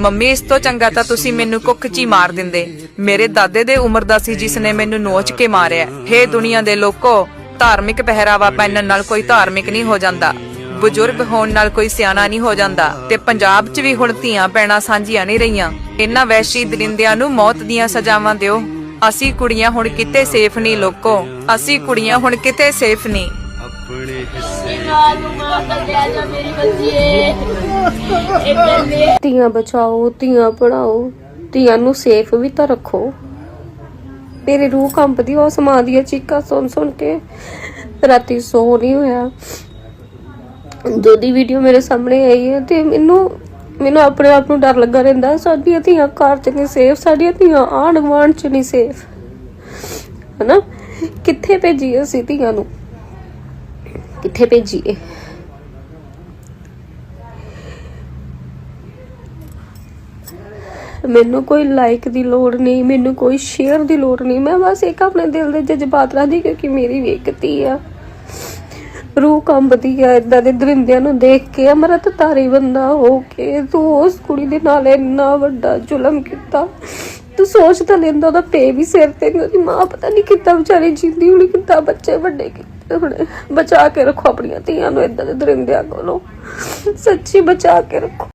Mummy ਇਸ ਤੋਂ ਚੰਗਾ ਤਾਂ ਤੁਸੀਂ ਮੈਨੂੰ ਕੁੱਖ 'ਚ ਹੀ ਮਾਰ ਦਿੰਦੇ। ਮੇਰੇ ਦਾਦੇ ਦੇ ਉਮਰ ਦਾ ਸੀ ਜਿਸ ਨੇ ਮੈਨੂੰ ਨੋਚ ਕੇ ਮਾਰਿਆ। ਹੇ ਦੁਨੀਆ ਦੇ ਲੋਕੋ ਧਾਰਮਿਕ ਪਹਿਰਾਵਾ ਪਹਿਨਣ ਨਾਲ ਕੋਈ ਧਾਰਮਿਕ ਨਹੀਂ ਹੋ ਜਾਂਦਾ। ਬਜ਼ੁਰਗ ਹੋਣ ਨਾਲ ਕੋਈ ਸਿਆਣਾ ਨਹੀਂ ਹੋ ਜਾਂਦਾ। ਤੇ ਪੰਜਾਬ 'ਚ ਵੀ ਹੁਣ ਧੀਆਂ ਪੈਣਾ ਸਾਂਝੀਆਂ ਨਹੀਂ ਰਹੀਆਂ। ਇਹਨਾਂ ਵੈਸ਼ੀ ਦਰਿੰਦਿਆਂ ਨੂੰ ਮੌਤ ਦੀਆਂ ਸਜ਼ਾਵਾਂ ਦਿਓ। ਅਸੀਂ ਕੁੜੀਆਂ ਹੁਣ ਕਿਤੇ ਸੇਫ ਨਹੀਂ ਲੋਕੋ। ਅਸੀਂ ਕੁੜੀਆਂ ਹੁਣ ਕਿਤੇ ਸੇਫ ਨਹੀਂ। ਆਪਣੇ ਹਿੱਸੇ ਨੂੰ ਮਾਂ ਕਰ ਲਿਆ ਜਾ ਮੇਰੀ ਬੱਚੀਏ ਧੀਆਂ ਬਚਾਓ, ਧੀਆਂ ਪੜਾਓ ਧੀਆਂ ਨੂੰ ਸੇਫ ਵੀ ਤਾਂ ਰੱਖੋ। ਮੇਰੀ ਰੂਹ ਕੰਬਦੀ ਉਸ ਮਾਂ ਦੀਆਂ ਚੀਕਾਂ ਸੁਣ ਸੁਣ ਕੇ ਰਾਤੀ ਸੋ ਨਹੀਂ ਹੋਇਆ। ਜਦੋਂ ਵੀਡੀਓ ਮੇਰੇ ਸਾਹਮਣੇ ਆਈ ਹੈ ਤੇ ਮੈਨੂੰ ਮੈਨੂੰ ਆਪਣੇ ਆਪ ਨੂੰ ਡਰ ਲੱਗਾ ਰਹਿੰਦਾ ਸਾਡੀਆਂ ਧੀਆਂ ਘਰ ਚ ਨਹੀਂ ਸੇਫ ਸਾਡੀਆਂ ਧੀਆਂ ਆਂਢ ਗੁਆਂਢ ਚ ਨਹੀਂ ਸੇਫ ਹਨਾ? ਕਿੱਥੇ ਭੇਜੀਏ ਅਸੀਂ ਧੀਆਂ ਨੂੰ? ਕਿੱਥੇ ਭੇਜੀਏ? ਮੈਨੂੰ ਕੋਈ ਲਾਈਕ ਦੀ ਲੋੜ ਨਹੀਂ ਮੈਨੂੰ ਕੋਈ ਸ਼ੇਅਰ ਦੀ ਲੋੜ ਨਹੀਂ। ਮੈਂ ਬਸ ਇੱਕ ਆਪਣੇ ਦਿਲ ਦੇ ਜਜ਼ਬਾਤ ਰੱਖਦੀ ਕਿਉਂਕਿ ਮੇਰੀ ਵੀ ਇੱਕ ਧੀ ਆ। ਰੂਹ ਕੰਬਦੀ ਆ ਇਦਾਂ ਦੇ ਦਰਿੰਦਿਆਂ ਨੂੰ ਦੇਖ ਕੇ ਅਮਰਤ ਤਾਰੀ ਬੰਦਾ ਹੋ ਕੇ ਤੂੰ ਉਸ ਕੁੜੀ ਦੇ ਨਾਲ ਇੰਨਾ ਵੱਡਾ ਜ਼ੁਲਮ ਕੀਤਾ। ਤੂੰ ਸੋਚ ਤਾਂ ਲੈਂਦਾ ਉਹਦਾ ਪੇ ਵੀ ਸਿਰ ਤੇ ਨਹੀਂ, ਉਹਦੀ ਮਾਂ ਪਤਾ ਨਹੀਂ ਕਿੱਦਾਂ ਵਿਚਾਰੀ ਜਿੰਦੀ ਹੋਣੀ ਕਿੱਦਾਂ ਬੱਚੇ ਵੱਡੇ ਕੀਤੇ ਹੋਣੇ। ਬਚਾ ਕੇ ਰੱਖੋ ਆਪਣੀਆਂ ਧੀਆਂ ਨੂੰ ਇਦਾਂ ਦੇ ਦਰਿੰਦਿਆਂ ਕੋਲੋਂ। ਸੱਚੀ ਬਚਾ ਕੇ ਰੱਖੋ।